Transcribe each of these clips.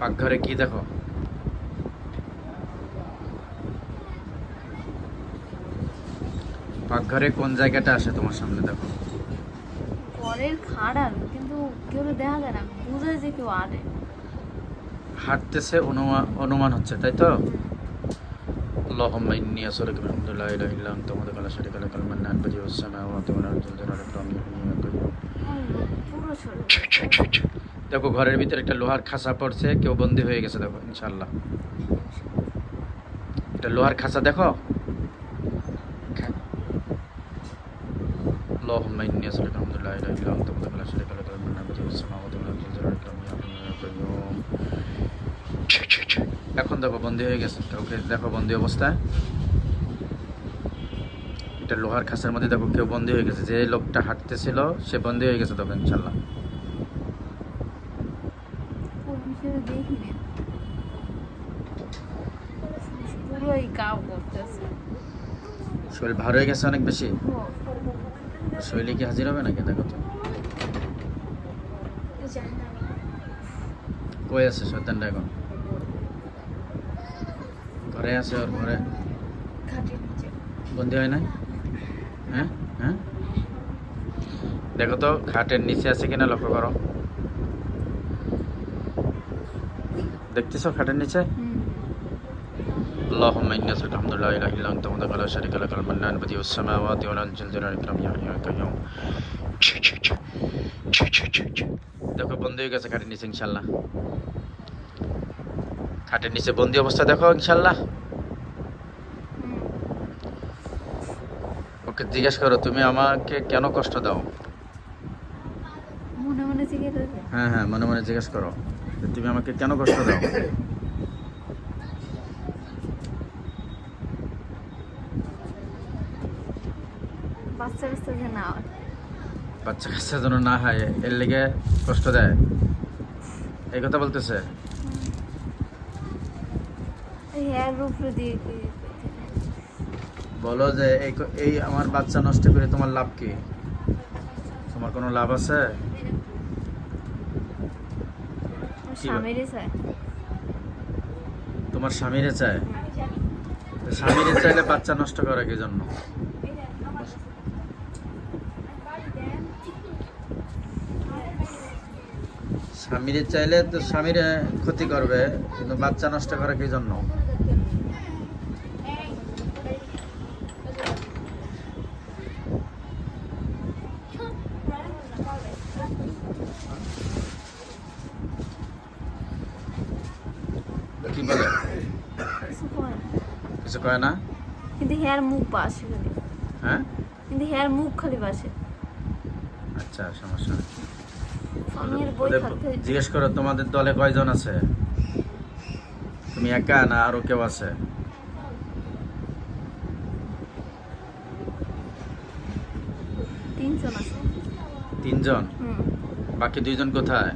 পাকঘরে কি দেখো পাকঘরে কোন জায়গাটা আসে তোমার সামনে দেখো ঘরের খাড়ার কিন্তু কেউ দেখা যায় না বুঝে যে কেউ আরে হাঁটতেছে অনুমান অনুমান হচ্ছে তাই তো اللهم إني أسألك بحمد لا إله إلا أنت وحدك لا شريك لك المنان بديع السماوات والأرض ذو الجلال والإكرام يا حي يا قيوم পুরো শরীর দেখো ঘরের ভিতরে একটা লোহার খাঁচা পড়ছে কেউ বন্দি হয়ে গেছে দেখো ইনশাল্লাহ এটা লোহার খাঁচা দেখো اللهم إني أسألك الحمد لا إله إلا أنت وحدك لا شريك لك المنان بديع السماوات والأرض ذو الجلال والإكرام يا حي يا قيوم এখন দেখো বন্দি হয়ে গেছে কাউকে দেখো বন্দি অবস্থায় এটা লোহার খাঁচার মধ্যে দেখো কেউ বন্দি হয়ে গেছে যে লোকটা হাঁটতেছিল সে বন্দি হয়ে গেছে তবে ইনশাল্লাহ কোন হিসেবে দেখি পুরোই কাউ করতেছে শরীর ভার হয়ে গেছে অনেক বেশি? শরীরে কি হাজির হবে নাকি? দেখো তো। কই আছে শয়তানটা এখন? ঘরে আছে ওর ঘরে? বন্দি হয় নাই? হ্যাঁ? হ্যাঁ? দেখো তো, খাটের নিচে আছে কিনা লক্ষ্য করো। দেখতেছো খাটের নিচে হুম اللهم إني أسألك الحمد لا إله إلا أنت وحدك لا شريك لك المنان بديع السماوات والأرض ذو الجلال والإكرام يا حي يا قيوم দেখো বন্দি হয়ে গেছে খাটের নিচে ইনশাল্লাহ খাটের নিচে বন্দি অবস্থা দেখো ইনশাল্লাহ হুম ওকে জিজ্ঞেস করো তুমি আমাকে কেন কষ্ট দাও মনে মনে জিজ্ঞেস করছে হ্যাঁ হ্যাঁ মনে মনে জিজ্ঞেস করো যে তুমি আমাকে কেন কষ্ট দাও? বাচ্চা হয়। কাচ্চা যেন না হয় এর লেগে কষ্ট দেয়। এই কথা বলতেছে? কি বলো যে এই এই আমার বাচ্চা নষ্ট করে তোমার লাভ কি? তোমার কোনো লাভ আছে কি বল- স্বামীরই চায় তোমার স্বামীরে চায়? স্বামীরে চাইলে বাচ্চা নষ্ট করে কি জন্য? স্বামীরে চাইলে তো স্বামীরে ক্ষতি করবে কিন্তু বাচ্চা নষ্ট করা কি জন্য কি বলে কিছু করে না। কিছু কয় না? কিন্তু হেয়ার মুখ বাসে খালি। হ্যাঁ? কিন্তু হেয়ার মুখ খালি বাসে আচ্ছা সমস্যা নেই। জিজ্ঞেস করো তোমাদের দলে কয়জন আছে? তুমি একা না আরও কেউ আছে? তিনজন আছে। তিনজন? বাকি দুইজন কোথায়?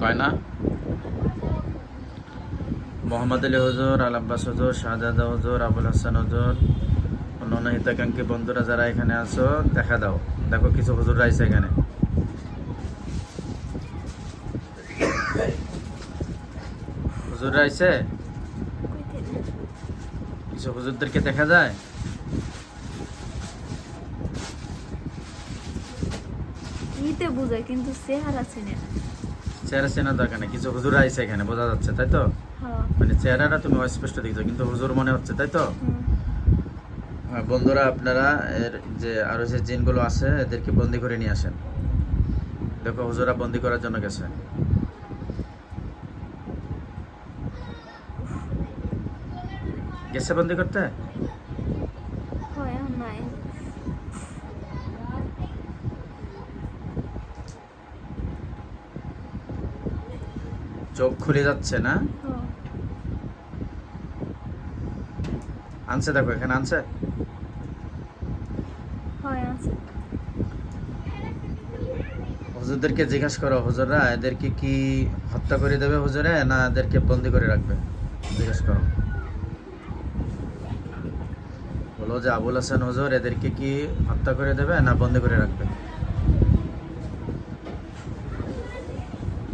কয় না? মোহাম্মদ আলী হুজুর, আল আব্বাস হুজুর, শাহজাদা হুজুর, আবুল হাসান হুজুর, অন্যান্য হিতাকাঙ্ক্ষী বন্ধুরা যারা এখানে আছো, দেখা দাও। দেখো কিছু হুজুর রাইছে এখানে। হুজুর না। কিছু হুজুরদেরকে দেখা যায়? বুঝায়, কিন্তু চেহারা চিনে চেহারা চেনার দরকার নেই। কিছু হুজুর আইছে এখানে বোঝা যাচ্ছে তাই তো? হ্যাঁ। মানে চেহারাটা তুমি অস্পষ্ট দেখছ কিন্তু হুজুর মনে হচ্ছে তাই তো? হ্যাঁ, বন্ধুরা আপনারা এর যে আরও যে জিনগুলো আছে এদেরকে বন্দি করে নিয়ে আসেন। দেখো হুজুরা বন্দি করার জন্য গেছে। গেছে বন্দি করতে হয় আর নাই চোখ খুলে যাচ্ছে না। আনছে দেখো এখানে আনছে? হুজুরদেরকে জিজ্ঞাসা করো হুজুররা এদেরকে কি হত্যা করে দেবে হুজুরে না এদেরকে বন্দি করে রাখবে? জিজ্ঞাসা করো। বলো যে আবুল হাসান হুজুর এদেরকে কি হত্যা করে দেবে না বন্দি করে রাখবে?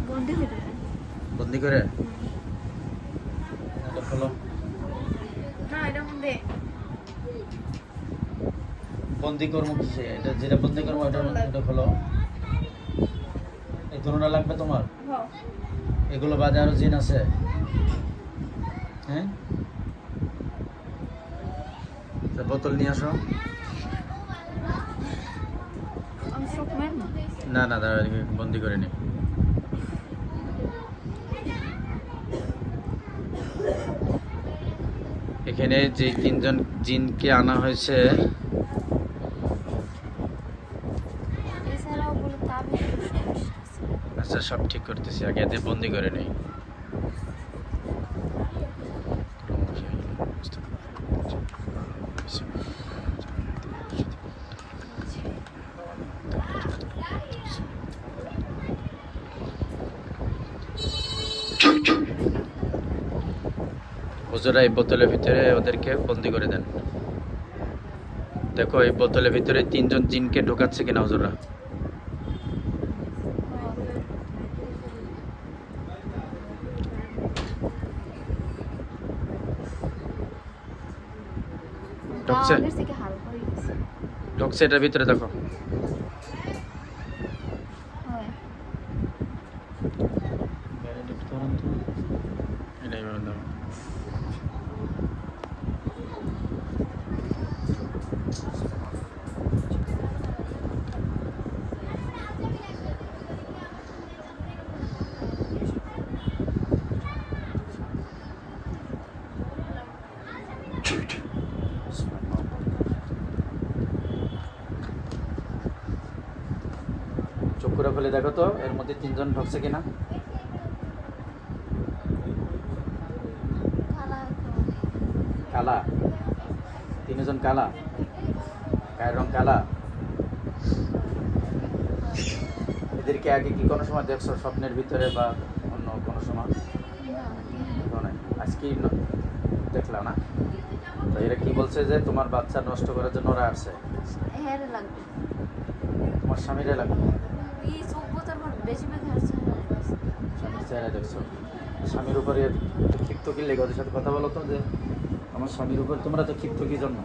বন্দি যাবে বন্দি করে? মধ্যে বন্দি। কর্ম কিসে? এটা যেটা বন্দি কর্ম এটা এটা খোলো। এই দুটোটা লাগবে তোমার? এগুলো বাদে আরও জিন আছে। হ্যাঁ? বোতল নিয়ে আসো। না না দাঁড়া বন্দি করে নি। এখানে যে তিনজন জিনকে আনা হয়েছে। আচ্ছা সব ঠিক করতেছি আগে এদের বন্দি করে নেই। হুজুরা এই বোতলের ভিতরে ওদেরকে বন্দি করে দেন। দেখো এই বোতলের ভিতরে তিনজন জিনকে ঢোকাচ্ছে কিনা হুজুরা? ঢুকছে? ঢুকছে এটার ভিতরে দেখো হয় এটাই বলে দাও। চক্ষুরা খুলে দেখো তো এর মধ্যে তিনজন ঢুকছে কিনা। কালা। কালা তিনজন কালা। গায়ের রং কালা। এদেরকে আগে কি কোনো সময় দেখছ স্বপ্নের ভিতরে বা অন্য কোনো সময়? আজকেই দেখলাম না তো এরা কি বলছে যে তোমার বাচ্চা নষ্ট করার জন্য ওরা আসছে? হ্যাঁ তোমার স্বামীরা লাগবে? এই চোখ বোতার বেশি বেশি স্বামীর চেহারা দেখছ। স্বামীর উপরে ক্ষিপ্ত কি লেগে ওদের সাথে কথা বলো তো যে আমার স্বামীর উপর তোমরা তো ক্ষিপ্ত কি জন্য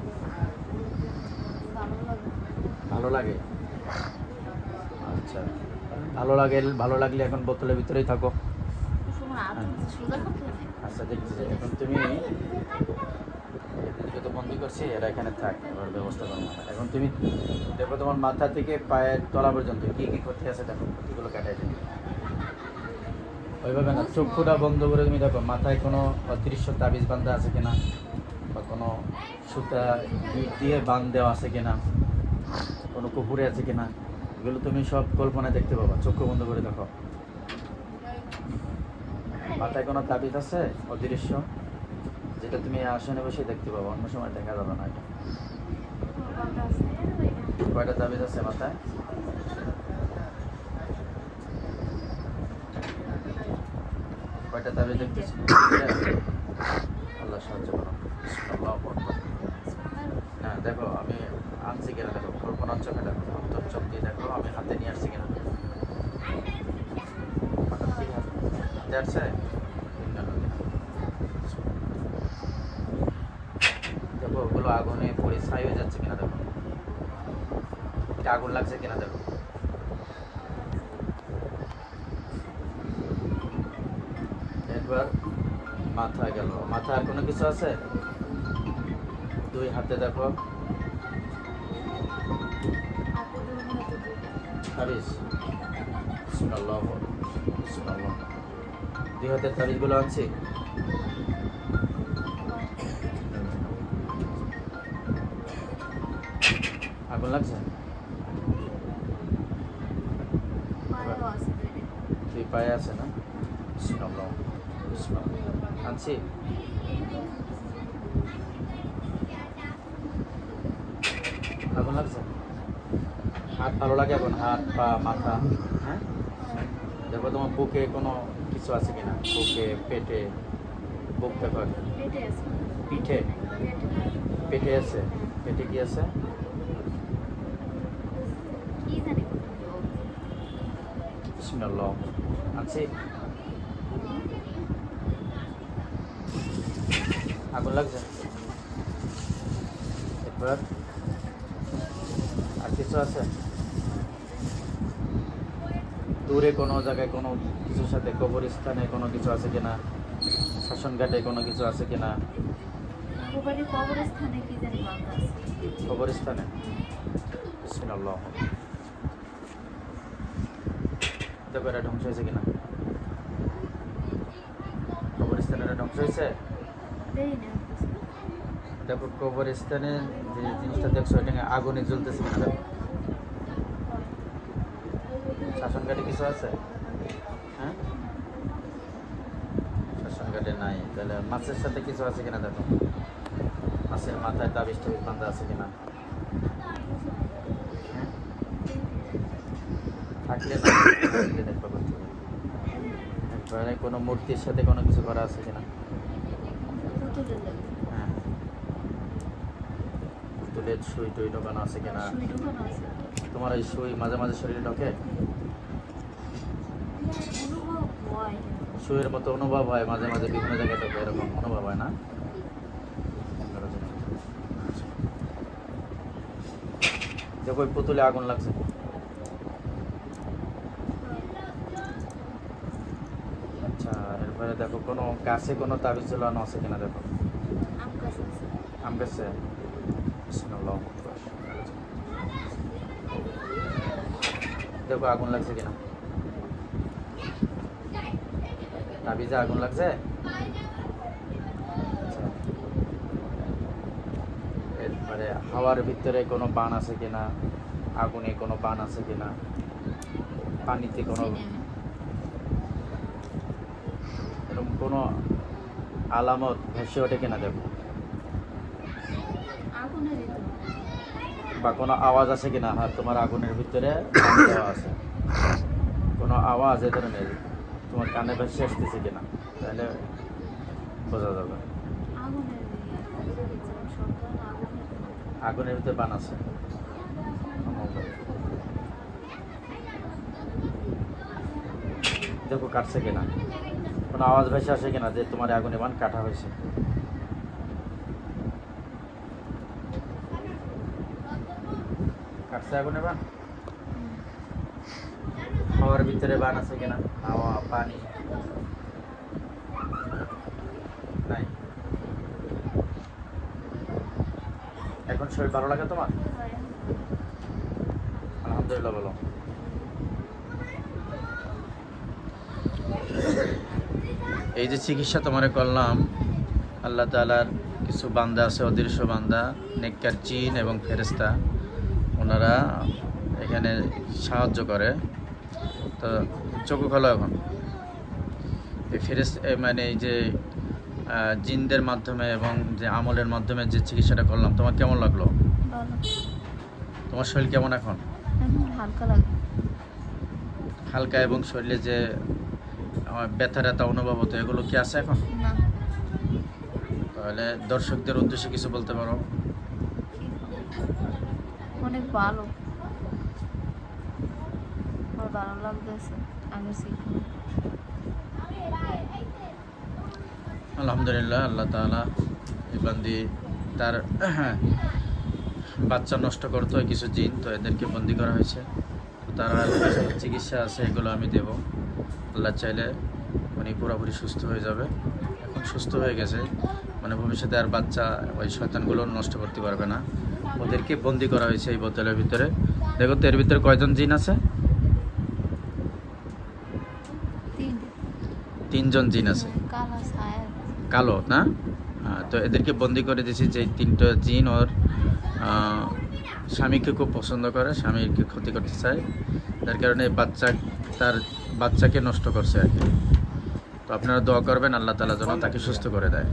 ভালো লাগে। আচ্ছা ভালো লাগে ভালো লাগলে এখন বোতলের ভিতরেই থাকো। হবে আচ্ছা দেখছি। এখন তুমি এদেরকে তো বন্দি করছি, এরা এখানে থাক, এবার ব্যবস্থা করো এখন তুমি দেখো তোমার মাথা থেকে পায়ের তলা পর্যন্ত কি কি ক্ষতি আছে দেখো, ক্ষতিগুলো কাটাই দিন। ওইভাবে না চক্ষুটা বন্ধ করে তুমি দেখো, মাথায় কোনো অদৃশ্য তাবিজ বান্ধা আছে কিনা, বা কোনো সুতা দিয়ে বান দেওয়া আছে কিনা, কোনো কুকুরে আছে কিনা, এগুলো তুমি সব কল্পনায় দেখতে পাবা, চক্ষু বন্ধ করে দেখো। মাথায় কোনো তাবিজ আছে, অদৃশ্য? যেটা তুমি আসনে বসে দেখতে পাবো, অন্য সময় দেখা যাবে না এটা। কয়টা তাবিজ আছে মাথায়? কয়টা তাবিজ দেখতেছি? আল্লাহ সাহায্য করো। আল্লাহু। না, দেখো, আমি আনছি কিনা দেখো, কল্পনার চোখে দেখো অন্তর চোখ দিয়ে দেখো, আমি হাতে নিয়ে আসছি কিনা। হাতে আসছে দেখো ওগুলো আগুনে পড়ে ছাই হয়ে যাচ্ছে কিনা দেখো এটা আগুন লাগছে কিনা দেখো। একবার মাথা গেল। মাথা আর কোনো কিছু আছে? দুই হাতে দেখো। তাবিজ। দুই হাতের তাবিজগুলো আনছি। আগুন লাগছে পায়েও আছে দুইটা দুই পায়ে আছে না? বিসমিল্লাহ আনছি। আগুন লাগছে? হাত ভালো লাগে এখন? হাত পা মাথা? হ্যাঁ? দেখো তোমার বুকে কোনো কিছু আছে কিনা? বুকে পেটে বুক আছে। পিঠে? পেটে আছে। পেটে কি আছে? বিসমিল্লাহ আছে। আগুন লাগছে। এরপর আর কিছু আছে? দূরে কোনো জায়গায় কোনো কিছুর সাথে কবরস্থানে কোনো কিছু আছে কিনা? শ্মশানঘাটে কোনো কিছু আছে কিনা? কবরস্থানে কবরস্থানে। বিসমিল্লাহ। দেখো এটা ধ্বংস হয়েছে কিনা? কবরস্থানে এটা ধ্বংস হয়েছে? দেখো, কবরস্থানে যে জিনিসটা দেখছ, এটা আগুনে জ্বলতেছে কিনা দেখো। শাসন ঘাটে কিছু আছে? হ্যাঁ? শাসন ঘাটে নাই। তাহলে মাছের সাথে কিছু আছে কিনা দেখো? মাছের মাথায় তাবিজ টাবিজ বান্ধা আছে কিনা? থাকলে না থাকলে দেখবা একবারে কোনো মূর্তির সাথে কোনো কিছু করা আছে কিনা? পুতুলের হ্যাঁ। তুলের সুই টুই ঢোকানো আছে কিনা? তোমার এই সুই মাঝে মাঝে শরীরে ঢোকে? সুইয়ের মতো অনুভব হয় মাঝে মাঝে বিভিন্ন জায়গায় ঢোকে এরকম অনুভব হয় না? দেখো ওই পুতুলে আগুন লাগছে। এরপরে দেখো কোনো গাছে কোনো তাবিজ ঝুলানো আছে কিনা দেখো? আম গাছ দেখো আগুন লাগছে কিনা? তাবিজে আগুন লাগছে। এরপরে হাওয়ার ভিতরে কোনো বান আছে কিনা? আগুনে কোনো বান আছে কিনা? পানিতে কোনো চিনি আমি। এরকম কোনো আলামত ভেসে ওঠে কিনা দেখো। বা কোনো আওয়াজ আছে কিনা? হ্যাঁ তোমার আগুনের ভিতরে আছে। কোনো আওয়াজ এ ধরনের তোমার কানে ভেসে আসতেছে কিনা? তাহলে বোঝা যাবে। আগুনের ভিতরে বান আছে। দেখো কাটছে কিনা? কোনো আওয়াজ ভেসে আসে কিনা যে তোমার আগুনে বান কাটা হয়েছে? কাটছে আগুনে বান হাওয়ার ভিতরে বান আছে কিনা? হাওয়া পানি? নাই। এখন শরীর ভালো লাগে তোমার? আলহামদুলিল্লাহ বলো এই যে চিকিৎসা তোমারে করলাম আল্লাহ তালার কিছু বান্দা আছে অদৃশ্য বান্দা নেককার চিন এবং ফেরেস্তা ওনারা এখানে সাহায্য করে। তো চোখু খোলো এখন। এই ফেরেস মানে এই যে জিনদের মাধ্যমে এবং যে আমলের মাধ্যমে যে চিকিৎসাটা করলাম তোমার কেমন লাগল? তোমার শরীর কেমন এখন? হালকা এবং শরীরে যে ব্যথা ট্যাথা অনুভব হতো এগুলো কি আছে এখন? তাহলে দর্শকদের উদ্দেশ্যে কিছু বলতে পারো। অনেক ভালো। আমার ভালো লাগতেছে আগের থেকে আলহামদুলিল্লাহ আল্লাহ তাআলা এই তার বাচ্চা নষ্ট করতো কিছু জিন তো এদেরকে বন্দি করা হয়েছে। তার চিকিৎসা আছে এগুলো আমি দেব। আল্লাহ চাইলে উনি পুরোপুরি সুস্থ হয়ে যাবে। এখন সুস্থ হয়ে গেছে। মানে ভবিষ্যতে আর বাচ্চা ওই শয়তানগুলো নষ্ট করতে পারবে না। ওদেরকে বন্দি করা হয়েছে এই বোতলের ভিতরে। দেখো তো, এর ভিতরে কয়জন জিন আছে? তিনজন জিন আছে। কালো, না? তো এদেরকে বন্দি করে দিয়েছি যে তিনটা জিন ওর স্বামীকে খুব পছন্দ করে, স্বামীকে ক্ষতি করতে চায়। যার কারণে বাচ্চা তার বাচ্চাকে নষ্ট করছে আর কি। তো আপনারা দোয়া করবেন, আল্লাহ তালা যেন তাকে সুস্থ করে দেয়।